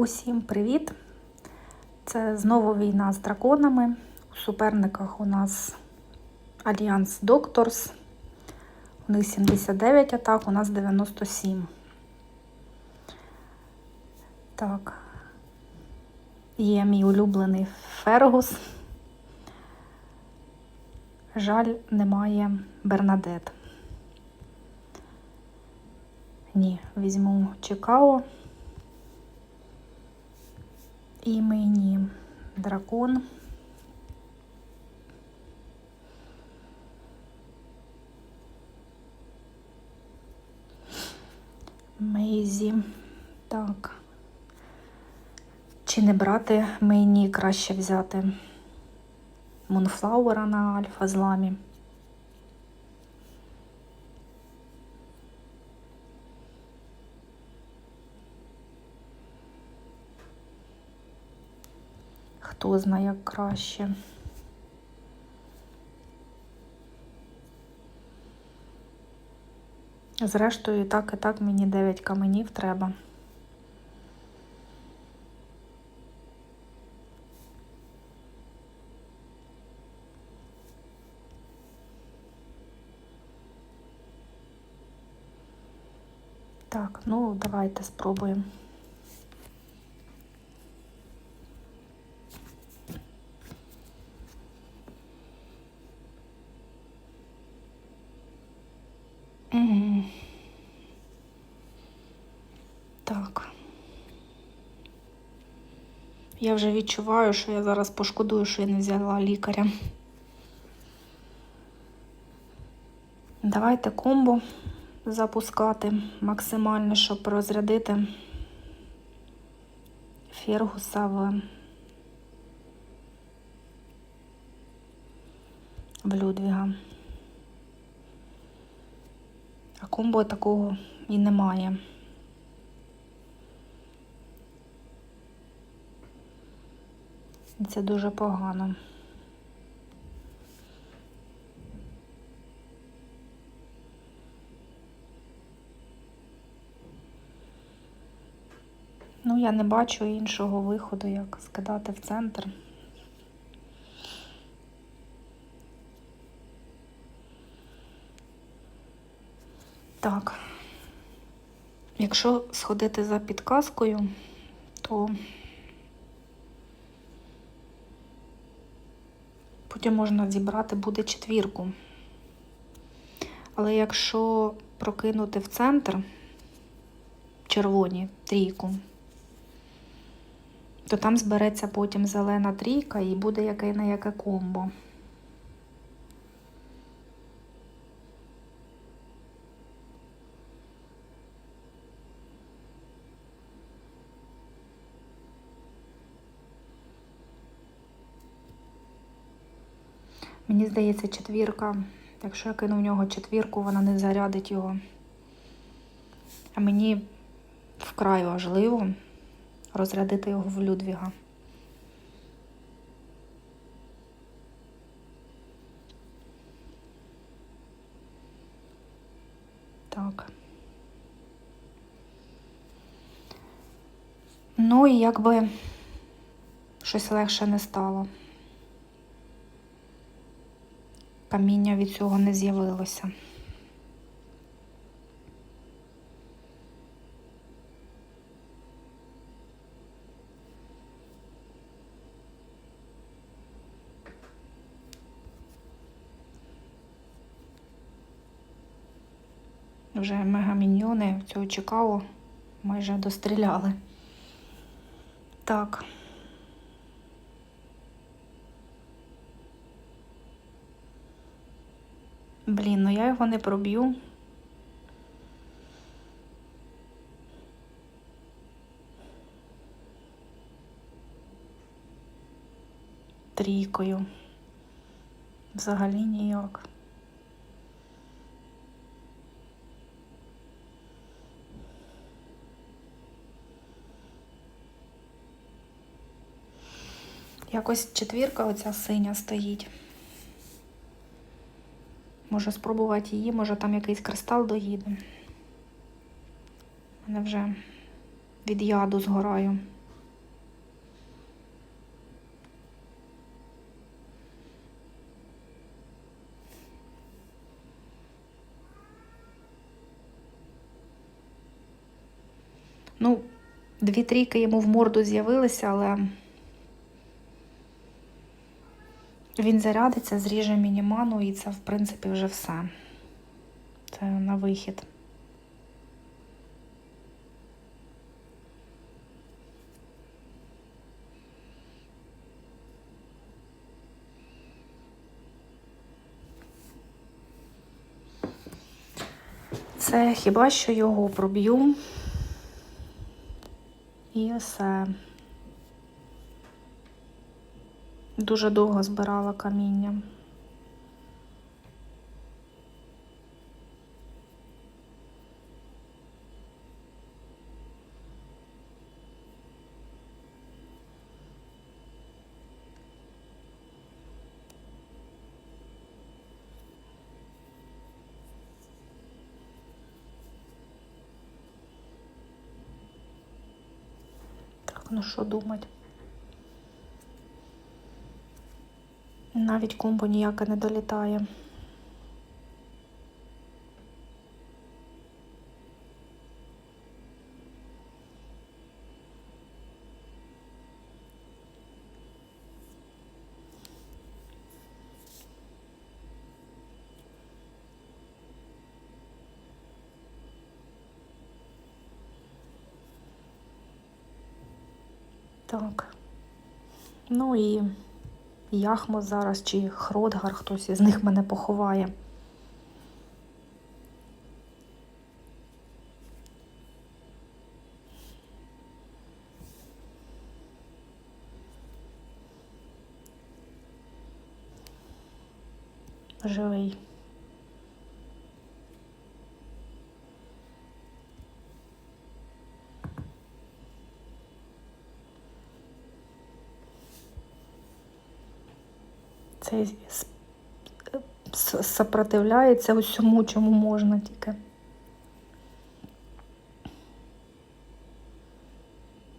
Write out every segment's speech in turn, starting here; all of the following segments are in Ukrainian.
Усім привіт! Це знову війна з драконами. У суперниках у нас Альянс Докторс. У них 79 атак, у нас 97. Так. Є мій улюблений Фергус. Жаль, немає Бернадет. Ні, візьму Чикао. І мені дракон. Мейзі. Так. Чи не брати мені краще взяти Мунфлауера на альфа зламі? Хто знає як краще. Зрештою, так, і так мені 9 каменів треба. Так, ну давайте спробуємо. Так. Я вже відчуваю, що я зараз пошкодую, що я не взяла лікаря. Давайте комбо запускати максимально, щоб розрядити Фергуса в, в Людвіга. А комбо такого і немає. Це дуже погано. Ну, я не бачу іншого виходу, як скидати в центр. Так. Якщо сходити за підказкою, то потім можна зібрати буде четвірку. Але якщо прокинути в центр червоні трійку, то там збереться потім зелена трійка і буде яке на яке комбо. Мені здається, четвірка. Якщо я кину в нього четвірку, вона не зарядить його. А мені вкрай важливо розрядити його в Людвіга. Так. Ну і якби щось легше не стало. Каміння від цього не з'явилося. Вже мегаміньйони цього Чикаго майже достріляли. Так. Блін, ну я його не проб'ю. Трійкою. Взагалі ніяк. Якось четвірка оця синя стоїть. Може спробувати її, може там якийсь кристал доїде. У мене вже від яду згораю. Ну, дві трійки йому в морду з'явилися, але. Він зарядиться, зріже мініману, і це, в принципі, вже все. Це на вихід. Це хіба що його проб'ю. І все. Дуже довго збирала каміння. Ну що думать? Навіть комбо ніяке не долітає. Так. Ну і Яхмо зараз чи Хродгар, хтось із них мене поховає. Цей сопротивляється усьому, чому можна тільки.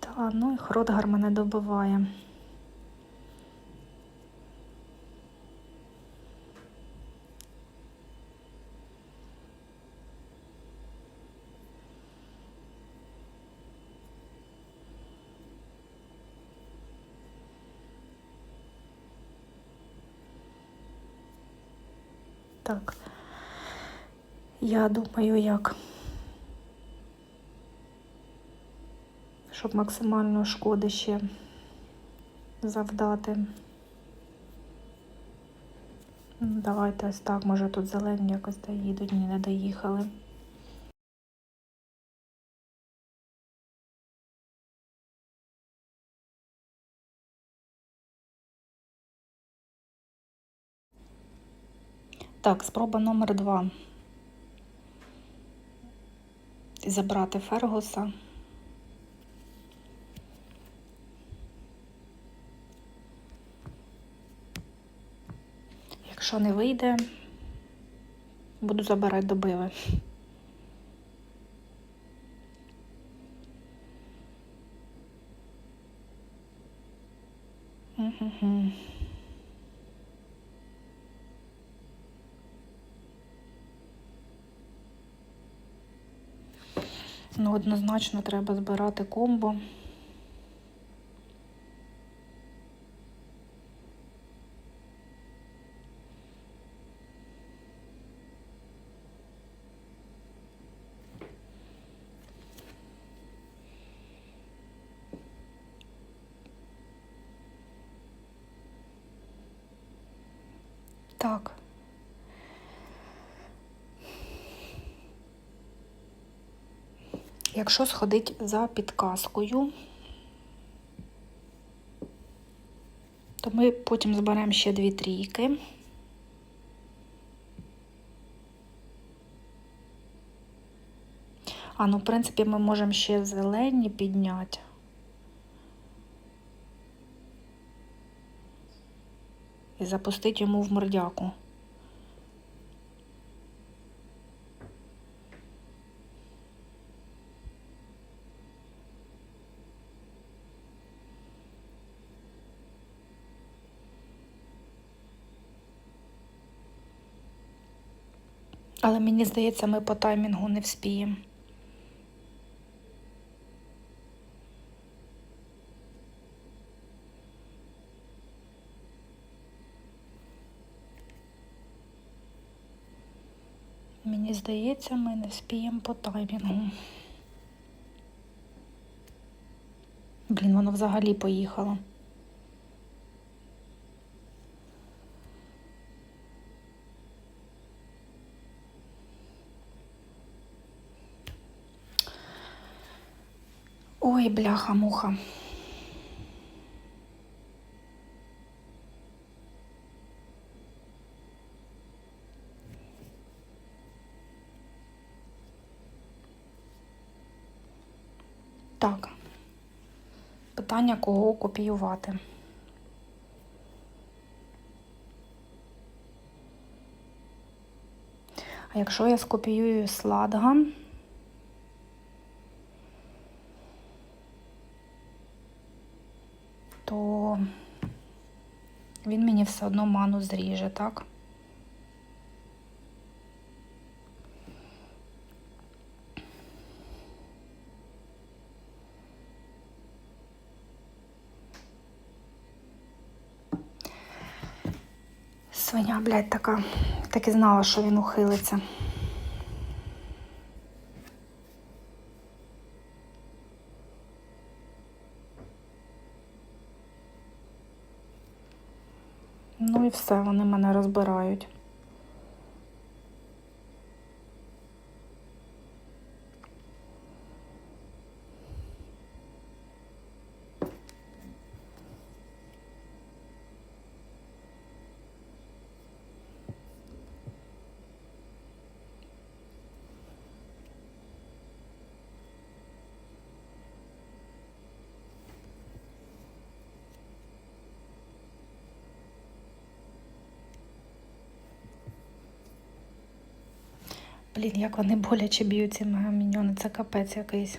Та, ну і Хродгар мене добиває. Так. Я думаю, як. Щоб максимально шкоди ще завдати. Давайте ось так, може тут зелені якось доїдуть, ні, не доїхали. Так, спроба номер два. Забрати Фергуса. Якщо не вийде, буду забирати добиви. Мгм. Ну, однозначно треба збирати комбо. Так. Якщо сходить за підказкою, то ми потім зберемо ще дві трійки. А, ну, в принципі, ми можемо ще зелені підняти. І запустити йому в мордяку. Але мені здається, ми по таймінгу не вспіємо. Мені здається, ми не вспіємо по таймінгу. Блін, воно взагалі поїхало. Ой, бляха-муха. Так. Питання, кого копіювати. А якщо я скопіюю сладга, то він мені все одно ману зріже, так? Свиня, блядь, така. Так і знала, що він ухилиться. Ну і все, вони мене розбирають. Блін, як вони боляче б'ють ці мегаміньони, це капець якийсь.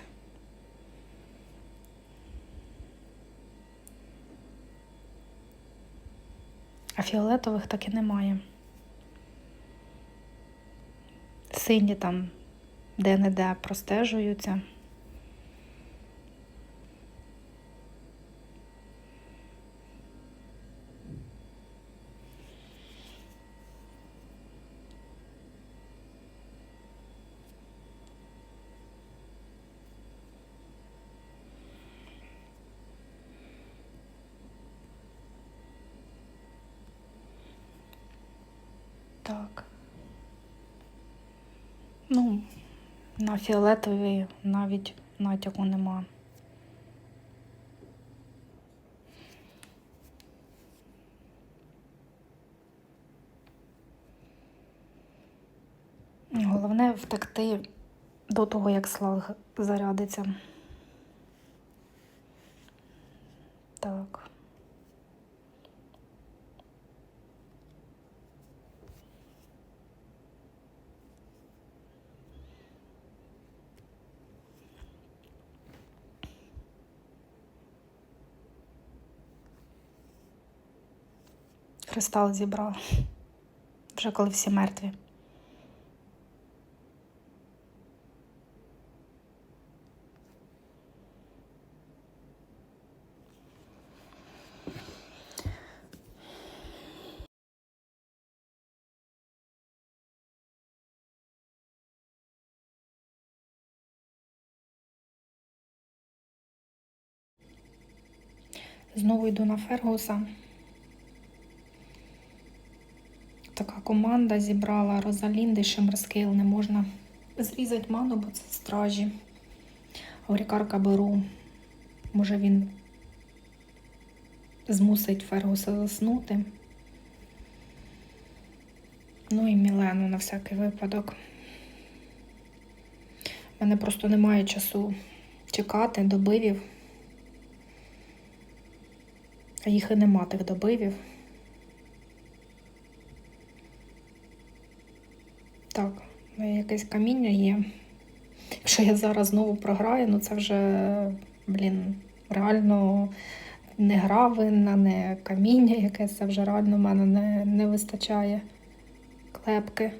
А фіолетових так і немає. Сині там де-не-де простежуються. Так. Ну, на навіть натяку нема. Головне втекти до того, як слаг зарядиться. Так. Кристал зібрала. Вже коли всі мертві. Знову йду на Фергуса. Така команда зібрала Розалінди, Шимерскейл. Не можна зрізати ману, бо це стражі. Аурікарка беру. Може він змусить Фергуса заснути. Ну і Мілену на всякий випадок. У мене просто немає часу чекати добивів. А їх і нема тих добивів. Так, якесь каміння є. Якщо я зараз знову програю, ну це вже, блін, реально не гра винна, не каміння якесь, це вже реально в мене не, не вистачає клепки.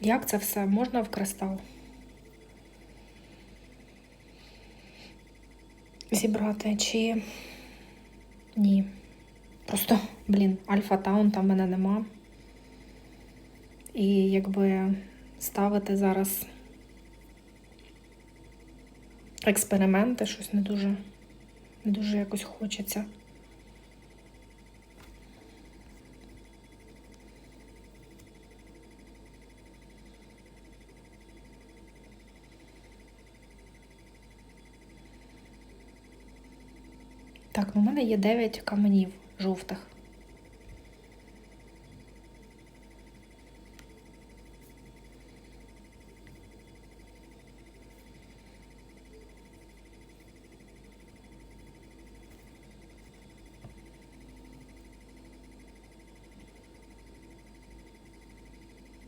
Як це все можна в кристал? Зібрати чи ні? Просто, блін, Альфа Таун там мене нема. І якби ставити зараз експерименти, щось не дуже, не дуже якось хочеться. Так, ну в мене є 9 каменів жовтих.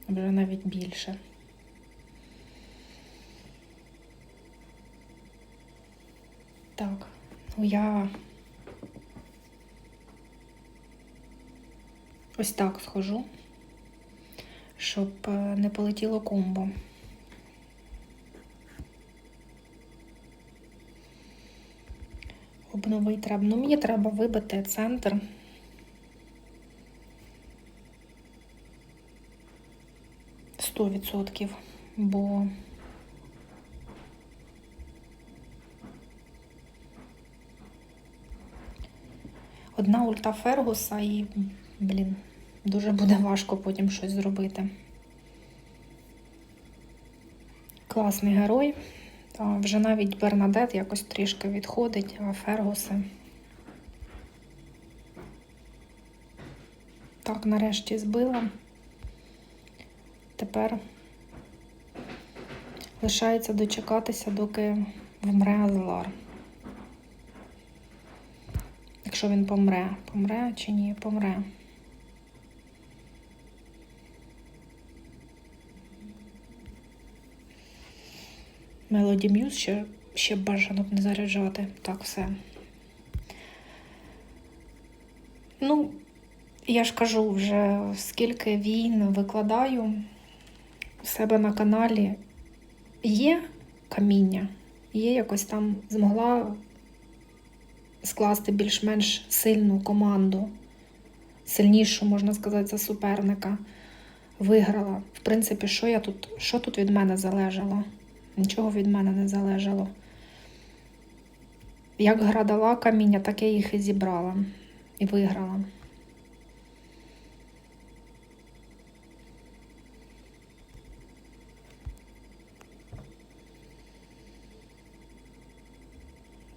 Вже навіть більше. Так, я ось так схожу, щоб е, не полетіло комбо. Обновити треба. Ну, мені треба вибити центр. Сто відсотків, бо одна ульта Фергуса і, блін, дуже буде важко потім щось зробити. Класний герой. Вже навіть Бернадет якось трішки відходить, а Фергуси. Так, нарешті збила. Тепер лишається дочекатися, доки вмре Азлар. Якщо він помре, помре чи ні, помре. Мелоді М'юз ще, ще бажано б не заряджати. Так, все. Ну, я ж кажу, вже скільки війн викладаю у себе на каналі. Є каміння, є якось там змогла скласти більш-менш сильну команду, сильнішу, можна сказати, за суперника. Виграла. В принципі, що я тут, що тут від мене залежало? Нічого від мене не залежало. Як гра дала каміння, так я їх і зібрала і виграла.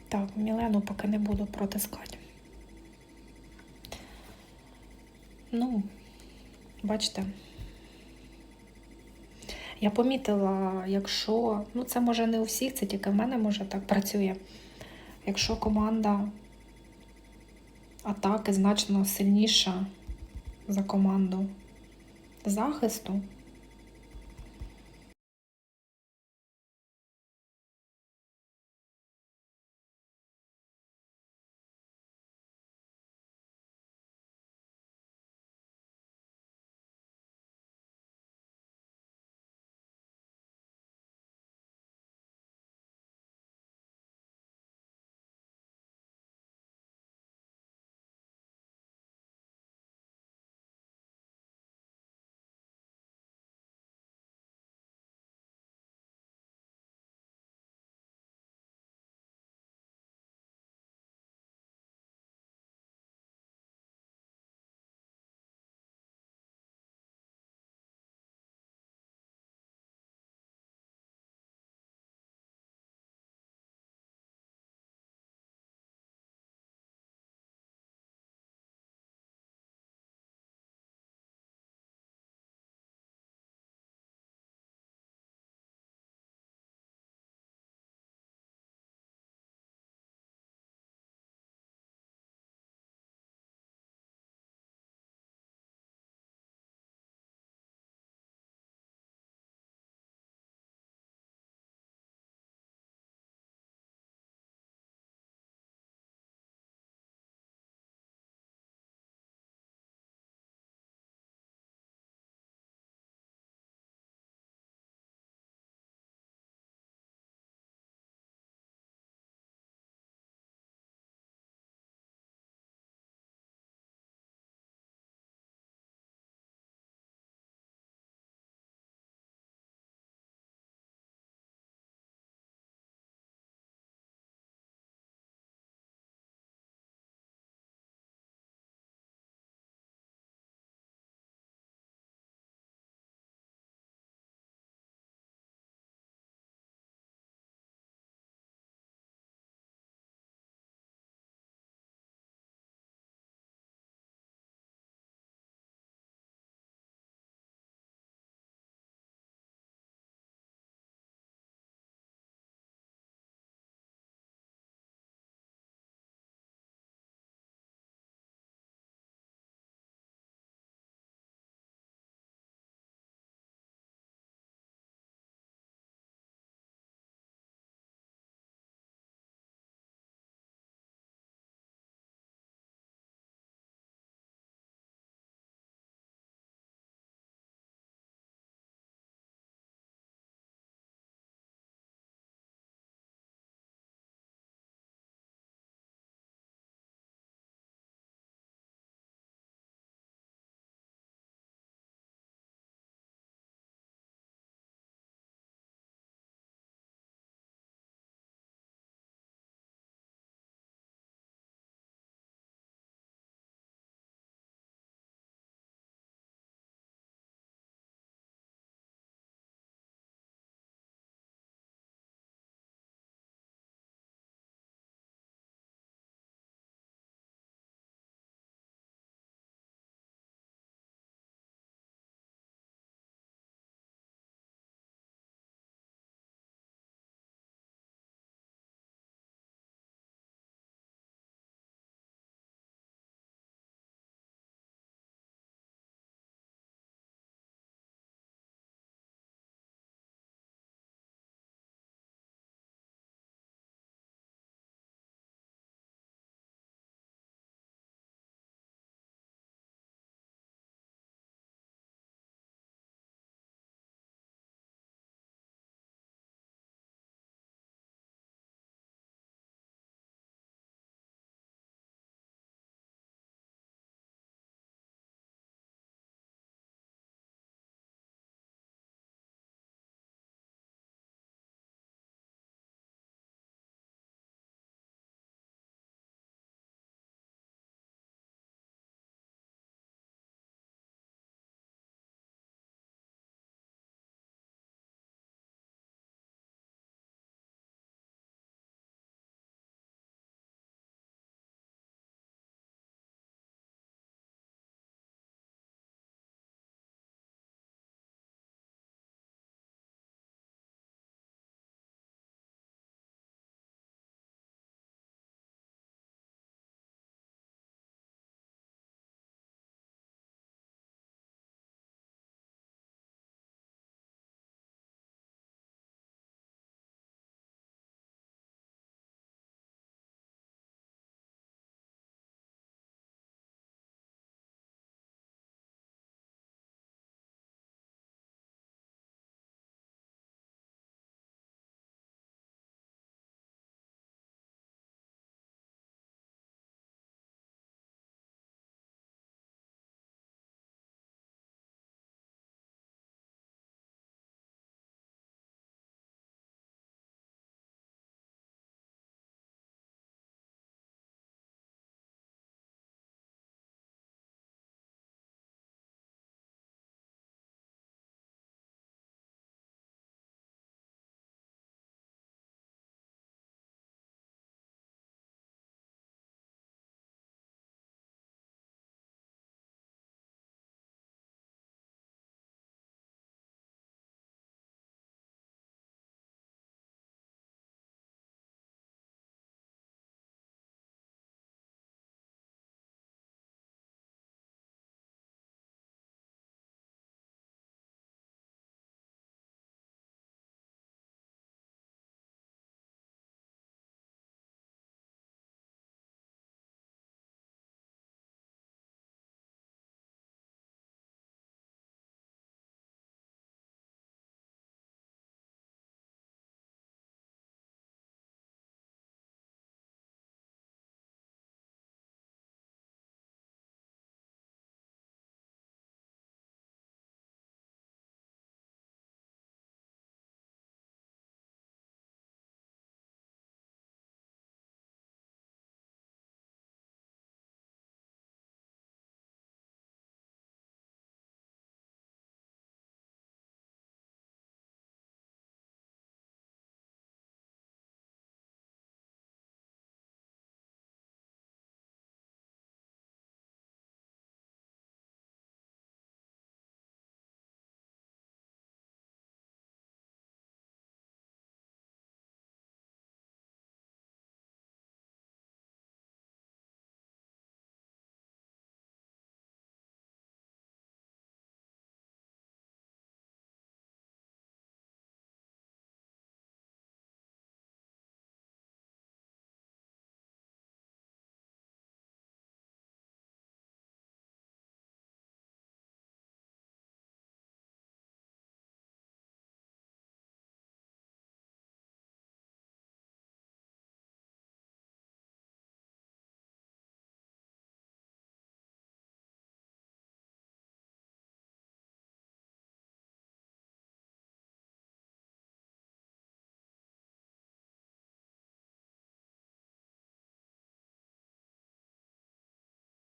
Так, Мілену поки не буду протискати. Ну, бачите, я помітила, якщо, ну це може не у всіх, це тільки в мене може так працює. Якщо команда атаки значно сильніша за команду захисту,